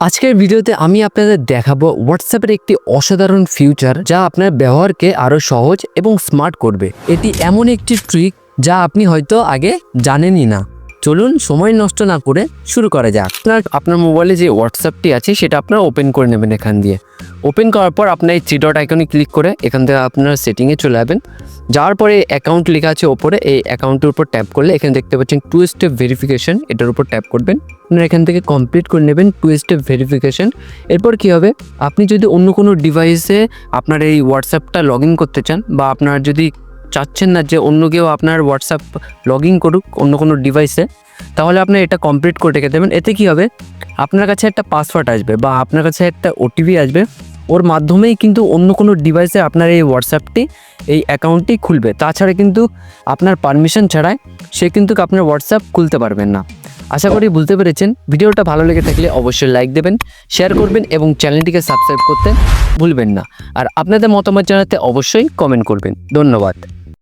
আজকের ভিডিওতে আমি আপনাদের দেখাবো হোয়াটসঅ্যাপের একটি অসাধারণ ফিউচার যা আপনার ব্যবহারকে আরও সহজ এবং স্মার্ট করবে। এটি এমন একটি ট্রিক যা আপনি হয়তো আগে জানেনই না। চলুন সময় নষ্ট না করে শুরু করা যাক। আপনার আপনার মোবাইলে যে হোয়াটসঅ্যাপটি আছে, সেটা আপনার ওপেন করে নেবেন এখান দিয়ে। ওপেন করার পর আপনার এই থ্রি ডট আইকনে ক্লিক করে এখান থেকে আপনার সেটিংয়ে চলে যাবেন। যাওয়ার পরে অ্যাকাউন্ট লেখা আছে ওপরে, এই অ্যাকাউন্টের উপর ট্যাপ করলে এখানে দেখতে পাচ্ছেন টু স্টেপ ভেরিফিকেশন এটার উপর ট্যাপ করবেন। আপনারা এখান থেকে কমপ্লিট করে নেবেন টু স্টেপ ভেরিফিকেশন এরপর কী হবে? আপনি যদি অন্য কোনো ডিভাইসে আপনার এই হোয়াটসঅ্যাপটা লগ ইন করতে চান বা আপনার যদি চাচ্ছেন না যে অন্য কেউ আপনার হোয়াটসঅ্যাপ লগ ইন করুক অন্য কোনো ডিভাইসে তাহলে আপনি এটা কমপ্লিট করে রেখে দেবেন। এতে কী হবে? আপনার কাছে একটা পাসওয়ার্ড আসবে বা আপনার কাছে একটা ওটিপি আসবে। ওর মাধ্যমেই কিন্তু অন্য কোনো ডিভাইসে আপনার এই হোয়াটসঅ্যাপটি এই অ্যাকাউন্টটি খুলবে। তাছাড়া কিন্তু আপনার পারমিশন ছাড়াই সে কিন্তু আপনার হোয়াটসঅ্যাপ খুলতে পারবেন না। আশা করি বুঝতে পেরেছেন। ভিডিওটা ভালো লেগে থাকলে অবশ্যই লাইক দেবেন শেয়ার করবেন এবং চ্যানেলটিকে সাবস্ক্রাইব করতে ভুলবেন না। আর আপনাদের মতামত জানাতে অবশ্যই কমেন্ট করবেন। ধন্যবাদ।